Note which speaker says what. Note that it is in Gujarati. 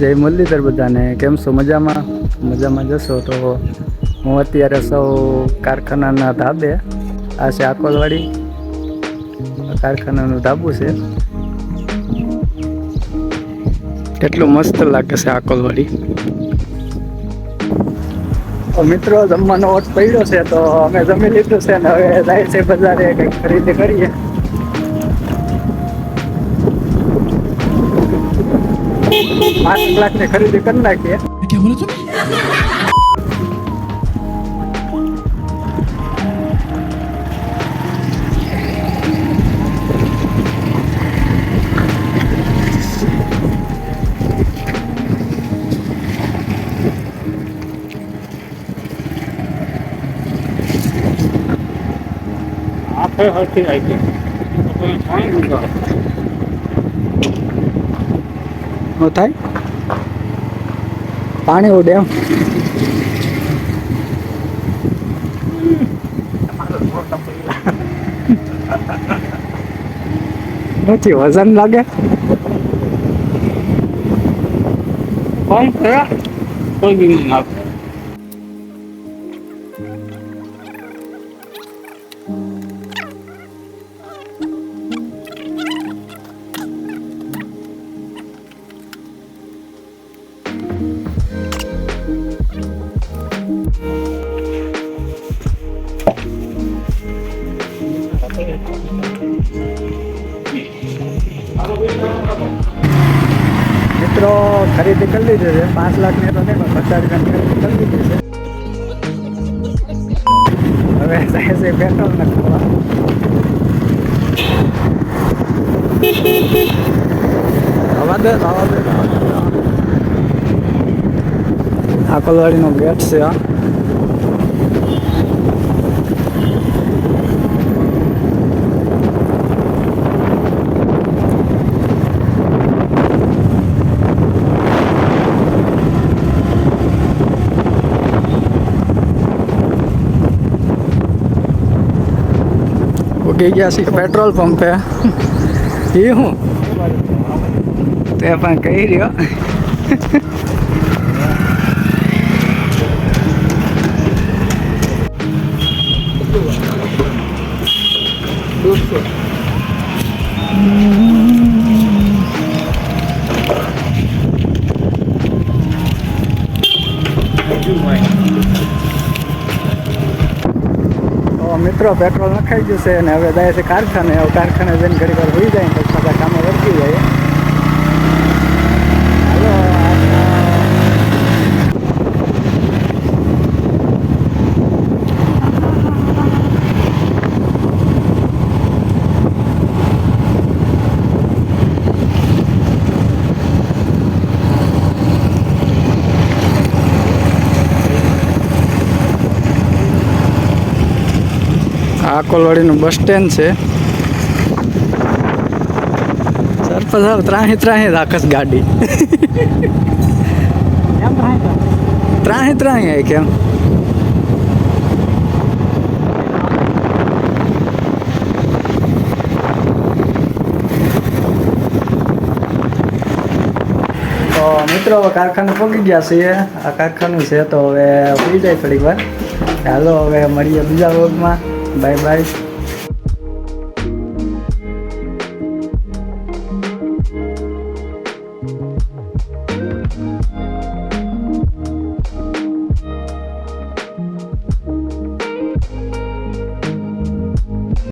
Speaker 1: જય મુરલીધર બધાને. કેમ છો? મજામાં? મજામાં જશો તો હું અત્યારે સૌ કારખાનાના ધાબે, આ છે આકોલવાડી. કારખાનાનું ધાબુ છે. કેટલું મસ્ત લાગે છે આકોલવાડી. મિત્રો, જમવાનો ઓટ પડ્યો છે તો અમે જમી લીધું છે ને હવે જાય છે બજારે કંઈક ખરીદી કરીએ. પાંચ લાખ ની ખરીદી કરી નાખીએ
Speaker 2: ક્યાં બોલો તમે
Speaker 3: આખે હરથી આવી કોઈ જાણી
Speaker 1: ગુજારો થાય પાણી ઉડે એમ નથી વજન લાગે
Speaker 3: કોણ ખરા કોઈ બી નહીં
Speaker 1: મિત્રો ખરીદી કરી લીધી છે. પાંચ લાખની તો નહીં પણ પચાસ હજારની ખરીદી કરી લીધી છે. હવે સાહેબ છે પેટ્રોલ નાખવા હવા દે હવા દે. આકોલવાડીનો ગેટ છે આ ઉગી ગયા છે પેટ્રોલ પંપે એ હું તે પણ કહી રહ્યો તો મિત્રો પેટ્રોલ નખાઈ છે અને હવે જાય છે કારખાને. હવે કારખાને જઈને ઘડી વાર હોઈ જાય ને પછી કામે વળગી જાય આ કોલવાડીનું બસ સ્ટેન્ડ છે. સરપંચ સાહેબ, ત્રાહી ત્રાહી રાખસ ગાડી. ત્રાહી ત્રાહી આય કેમ? તો મિત્રો, હવે કારખાને પહોંચી ગયા છીએ. આ કારખાનું છે તો હવે ઉડી જાય થોડીક વાર. ચાલો હવે મળીએ બીજા વર્ગમાં bye bye